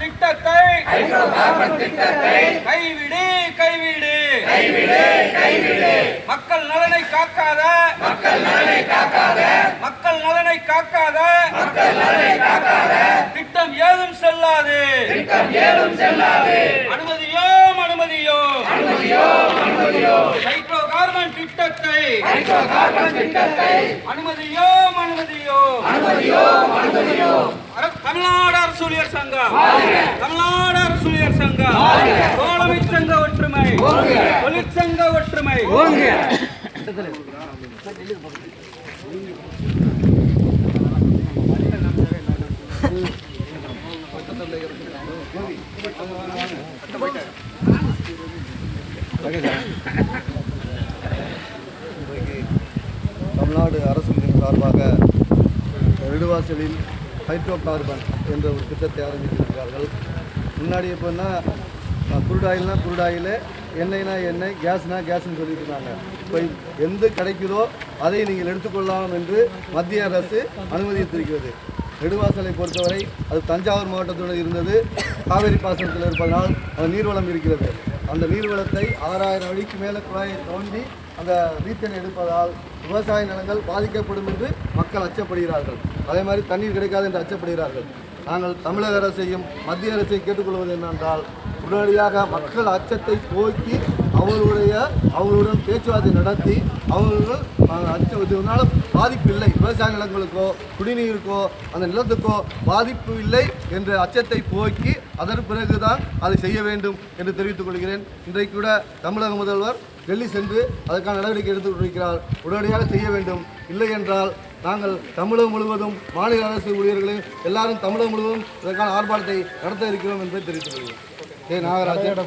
Carbon திட்டத்தை கைவிடு கைவிடு. மக்கள் நலனை காக்காத மக்கள் நலனை காக்காத மக்கள் நலனை காக்காத மக்கள் நலனை காக்காத திட்டம் ஏதும் செல்லாது. திட்டம் ஏதும் செல்லாது அனுமதியோம். அனுமதியோம் அனுமதியோம். அனுமதியோம் ஹைட்ரோ கார்பன் திட்டத்தை ஹைட்ரோ கார்பன் திட்டத்தை அனுமதியோம் அனுமதியோம் அனுமதியோம் அனுமதியோம் தமிழ்நாடு அரசு ஊழியர் சங்கம் தமிழ்நாடு அரசு ஊழியர் சங்கம் தோழமை சங்க ஒற்றுமை தொழிற்சங்க ஒற்றுமை தமிழ்நாடு அரசின் சார்பாக நெடுவாசலில் ஹைட்ரோ கார்பன் என்ற ஒரு திட்டத்தை ஆரம்பித்திருக்கிறார்கள். முன்னாடி எப்போன்னா குருடாயில்னா குருடாயில் எண்ணெய்னா எண்ணெய் கேஸ்னா கேஸ்னு சொல்லிட்டு இருந்தாங்க இப்போ எந்த கிடைக்குதோ அதை நீங்கள் எடுத்துக்கொள்ளலாம் என்று மத்திய அரசு அனுமதித்திருக்கிறது. நெடுவாசலை பொறுத்தவரை அது தஞ்சாவூர் மாவட்டத்துடன் இருந்தது. காவேரி பாசனத்தில் இருப்பதனால் அது நீர்வளம் இருக்கிறது. அந்த நீர்வளத்தை ஆறாயிரம் அடிக்கு மேலே குழாயை தோண்டி அந்த மீத்தேன் எடுப்பதால் விவசாய நிலங்கள் பாதிக்கப்படும் என்று மக்கள் அச்சப்படுகிறார்கள். அதே மாதிரி தண்ணீர் கிடைக்காது என்று அச்சப்படுகிறார்கள். நாங்கள் தமிழக அரசையும் மத்திய அரசையும் கேட்டுக்கொள்வது என்னென்றால் உடனடியாக மக்கள் அச்சத்தை போக்கி அவர்களுடைய அவர்களுடன் பேச்சுவார்த்தை நடத்தி அவர்கள் அச்சம் இதனால பாதிப்பு இல்லை. விவசாய நிலங்களுக்கோ குடிநீருக்கோ அந்த நிலத்துக்கோ பாதிப்பு இல்லை என்ற அச்சத்தை போக்கி அதன் பிறகுதான் அதை செய்ய வேண்டும் என்று தெரிவித்துக் கொள்கிறேன். இன்றைக்கு கூட தமிழக முதல்வர் டெல்லி சென்று அதற்கான நடவடிக்கை எடுத்துக் கொண்டிருக்கிறார். உடனடியாக செய்ய வேண்டும். இல்லை என்றால் நாங்கள் தமிழகம் முழுவதும் மாநில அரசு ஊழியர்களும் எல்லாரும் தமிழகம் முழுவதும் இதற்கான ஆர்ப்பாட்டத்தை நடத்த இருக்கிறோம் என்பதை தெரிவித்துக் கொள்கிறேன். ஏ நாகராஜன்